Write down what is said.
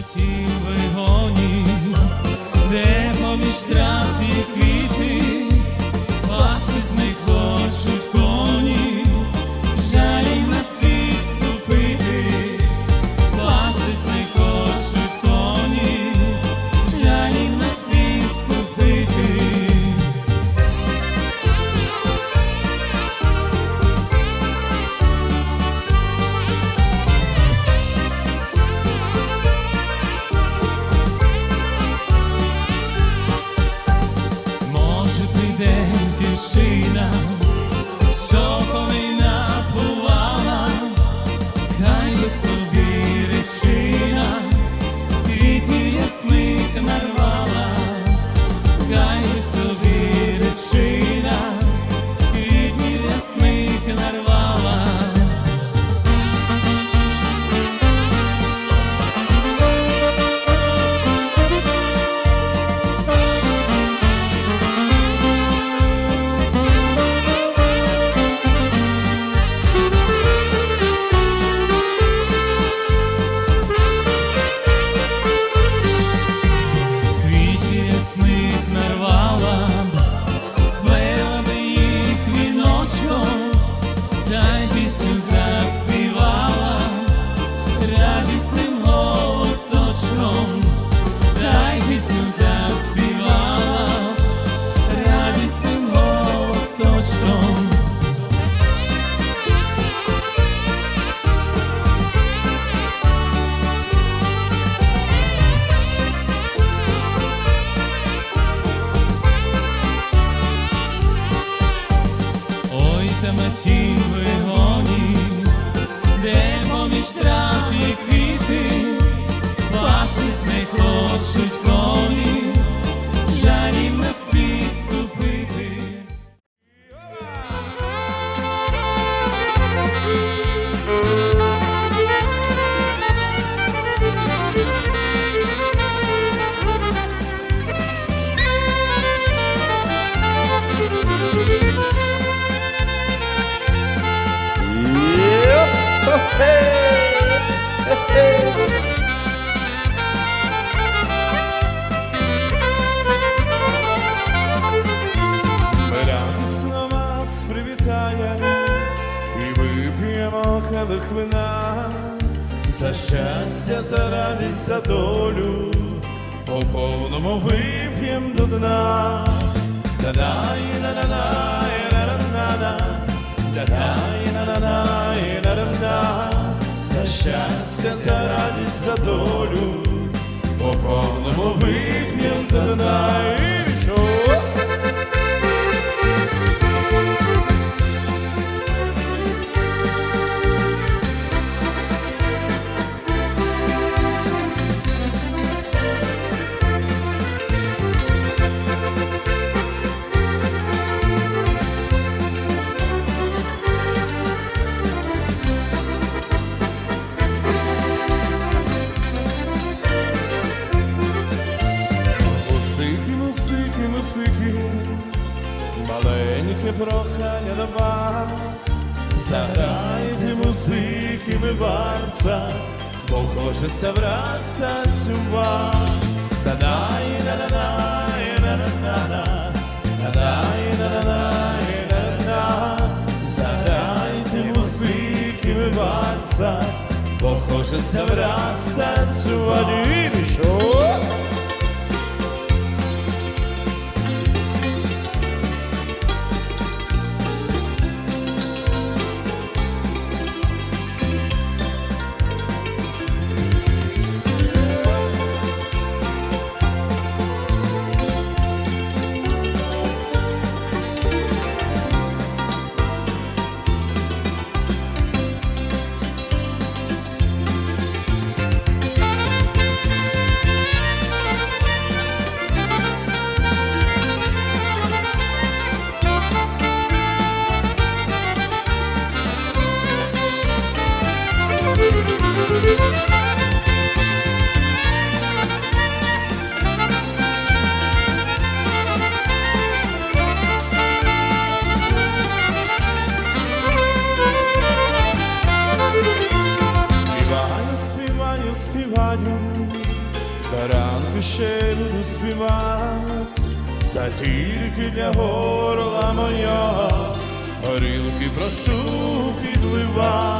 темноті вигоні, де поміж трав і квіти, vida. Темноті вигоні, де поміж трав і квіти, власниць не хочуть вина за щастя, за радість, за долю, по повному вип'єм до дна. Да-дай, на-на-дай, на-на-на. За щастя, за радість, за долю, по повному вип'єм до дна. Маленьке прохання до вас, заграйте музики, ми варса, бо хочеться враз танцювати. Да-дай, да-да-дай, да-да-да-да, да-дай, да-да-дай, да-да-да. Заграйте музики, ми варса, бо хочеться враз танцювати. І співаю, До ранку ще буду співати, та тільки для горла моя, горілки прошу підливати, та